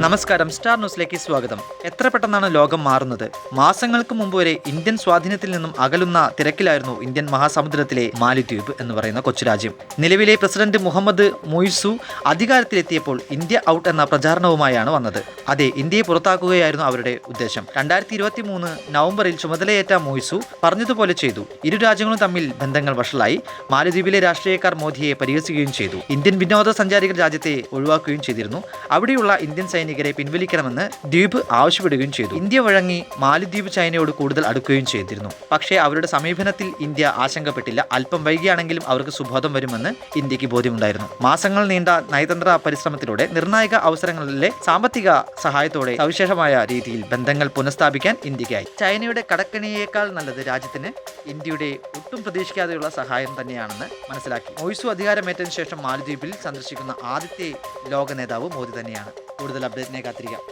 നമസ്കാരം സ്റ്റാർ ന്യൂസിലേക്ക് സ്വാഗതം. എത്ര പെട്ടെന്നാണ് ലോകം മാറുന്നത്? മാസങ്ങൾക്ക് മുമ്പ് വരെ ഇന്ത്യൻ സ്വാധീനത്തിൽ നിന്നും അകലുന്ന തിരക്കിലായിരുന്നു ഇന്ത്യൻ മഹാസമുദ്രത്തിലെ മാലിദ്വീപ് എന്ന് പറയുന്ന കൊച്ചു രാജ്യം. നിലവിലെ പ്രസിഡന്റ് മുഹമ്മദ് മൊയ്സു അധികാരത്തിലെത്തിയപ്പോൾ ഇന്ത്യ ഔട്ട് എന്ന പ്രചാരണവുമായാണ് വന്നത്. അതെ ഇന്ത്യയെ പുറത്താക്കുകയായിരുന്നു അവരുടെ ഉദ്ദേശം. രണ്ടായിരത്തി ഇരുപത്തി മൂന്ന് നവംബറിൽ ചുമതലയേറ്റ മൊയ്സു പറഞ്ഞതുപോലെ ചെയ്തു. ഇരു രാജ്യങ്ങളും തമ്മിൽ ബന്ധങ്ങൾ വഷളായി. മാലിദ്വീപിലെ രാഷ്ട്രീയക്കാർ മോദിയെ പരിഹസിക്കുകയും ചെയ്തു. ഇന്ത്യൻ വിനോദസഞ്ചാരികൾ രാജ്യത്തെ ഒഴിവാക്കുകയും ചെയ്തിരുന്നു. അവിടെയുള്ള ഇന്ത്യൻ സൈനികരെ പിൻവലിക്കണമെന്ന് ദ്വീപ് ആവശ്യപ്പെടുകയും ചെയ്തു. ഇന്ത്യ വഴങ്ങി മാലിദ്വീപ് ചൈനയോട് കൂടുതൽ അടുക്കുകയും ചെയ്തിരുന്നു. പക്ഷേ അവരുടെ സമീപനത്തിൽ ഇന്ത്യ ആശങ്കപ്പെട്ടില്ല. അല്പം വൈകിയാണെങ്കിലും അവർക്ക് സുബോധം വരുമെന്ന് ഇന്ത്യയ്ക്ക് ബോധ്യമുണ്ടായിരുന്നു. മാസങ്ങൾ നീണ്ട നയതന്ത്ര പരിശ്രമത്തിലൂടെ നിർണായക അവസരങ്ങളിലെ സാമ്പത്തിക സഹായത്തോടെ സവിശേഷമായ രീതിയിൽ ബന്ധങ്ങൾ പുനഃസ്ഥാപിക്കാൻ ഇന്ത്യക്കായി. ചൈനയുടെ കടക്കണിയേക്കാൾ നല്ലത് രാജ്യത്തിന് ഇന്ത്യയുടെ ഒട്ടും പ്രതീക്ഷിക്കാതെയുള്ള സഹായം തന്നെയാണെന്ന് മനസ്സിലാക്കി. മൊയ്സു അധികാരമേറ്റതിനു ശേഷം മാലിദ്വീപിൽ സന്ദർശിക്കുന്ന ആദ്യത്തെ ലോക നേതാവ് മോദി തന്നെയാണ്. കൂടുതൽ അപ്ഡേറ്റിനെ കാത്തിരിക്കാം